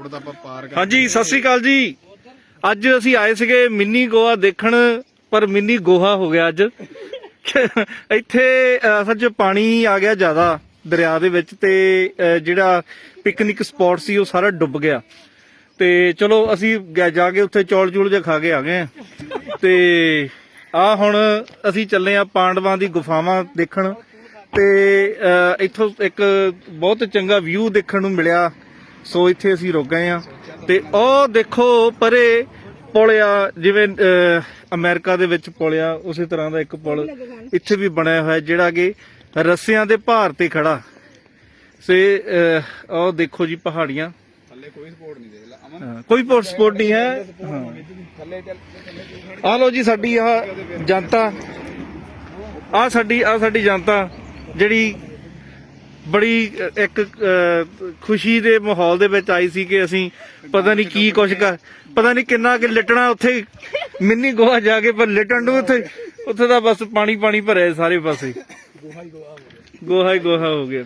Airport ਦਾ ਆਪਾਂ ਪਾਰ ਕਰ ਹਾਂਜੀ ਸਤਿ ਸ੍ਰੀ ਅਕਾਲ ਜੀ। ਅੱਜ ਅਸੀਂ ਆਏ ਸੀਗੇ ਮਿੰਨੀ ਗੋਆ ਦੇਖਣ ਪਰ ਮਿੰਨੀ ਗੋਹਾ ਹੋ ਗਿਆ ਅੱਜ। ਇੱਥੇ ਅਸਲ 'ਚ ਪਾਣੀ ਆ ਗਿਆ ਜ਼ਿਆਦਾ ਦਰਿਆ ਦੇ ਵਿੱਚ ਤੇ ਜਿਹੜਾ ਪਿਕਨਿਕ ਸਪੌਟ ਸੀ ਉਹ ਸਾਰਾ ਡੁੱਬ ਗਿਆ। ਤੇ ਚਲੋ ਅਸੀਂ ਜਾ ਕੇ ਉੱਥੇ ਚੌਲ ਚੂਲ ਜਿਹਾ ਖਾ ਕੇ ਆ ਗਏ ਤੇ ਆ ਹੁਣ ਅਸੀਂ ਚੱਲੇ ਆ ਪਾਂਡਵਾਂ ਦੀ ਗੁਫਾਵਾਂ ਦੇਖਣ। ਤੇ ਇੱਥੋਂ ਇੱਕ ਬਹੁਤ ਚੰਗਾ ਵਿਊ ਦੇਖਣ ਨੂੰ ਮਿਲਿਆ। ਸੋ ਇੱਥੇ ਅਸੀਂ ਰੁਕ ਗਏ ਆ ਤੇ ਉਹ ਦੇਖੋ ਪਰੇ ਪੁਲ ਆ ਜਿਵੇਂ ਅਮਰੀਕਾ ਦੇ ਵਿੱਚ ਪੁਲ ਆ ਉਸੇ ਤਰ੍ਹਾਂ ਦਾ ਇੱਕ ਪੁਲ ਇੱਥੇ ਵੀ ਬਣਿਆ ਹੋਇਆ ਜਿਹੜਾ ਕਿ ਰੱਸਿਆਂ ਦੇ ਭਾਰ ਤੇ ਖੜਾ। ਸੇ ਉਹ ਦੇਖੋ ਜੀ ਪਹਾੜੀਆਂ। ਥੱਲੇ ਕੋਈ ਸਪੋਰਟ ਨਹੀਂ ਦੇ ਲਾ ਅਮਨ। ਹਾਂ, ਕੋਈ ਪੋਰਟ ਸਪੋਰਟ ਨਹੀਂ ਹੈ। ਆ ਲੋ ਜੀ ਸਾਡੀ ਆ ਜਨਤਾ। ਆ ਸਾਡੀ ਆ ਸਾਡੀ ਜਨਤਾ ਜਿਹੜੀ ਬੜੀ ਅ, ਇੱਕ ਖੁਸ਼ੀ ਦੇ ਮਾਹੌਲ ਦੇ ਵਿੱਚ ਆਈ ਸੀ ਕਿ ਅਸੀਂ ਪਤਾ ਨਹੀਂ ਕੀ ਕੁਛ ਕਰ ਪਤਾ ਨਹੀਂ ਕਿੰਨਾ ਕਿ ਲਟਣਾ ਉੱਥੇ ਮਿੰਨੀ ਗੋਆ ਜਾ ਕੇ ਪਰ ਲਟਣ ਨੂੰ ਉੱਥੇ ਉੱਥੇ ਦਾ ਬਸ ਪਾਣੀ ਪਾਣੀ ਭਰਿਆ ਸਾਰੇ ਪਾਸੇ। ਗੋਹਾ ਹੀ ਗੋਹਾ ਹੋ ਗਿਆ।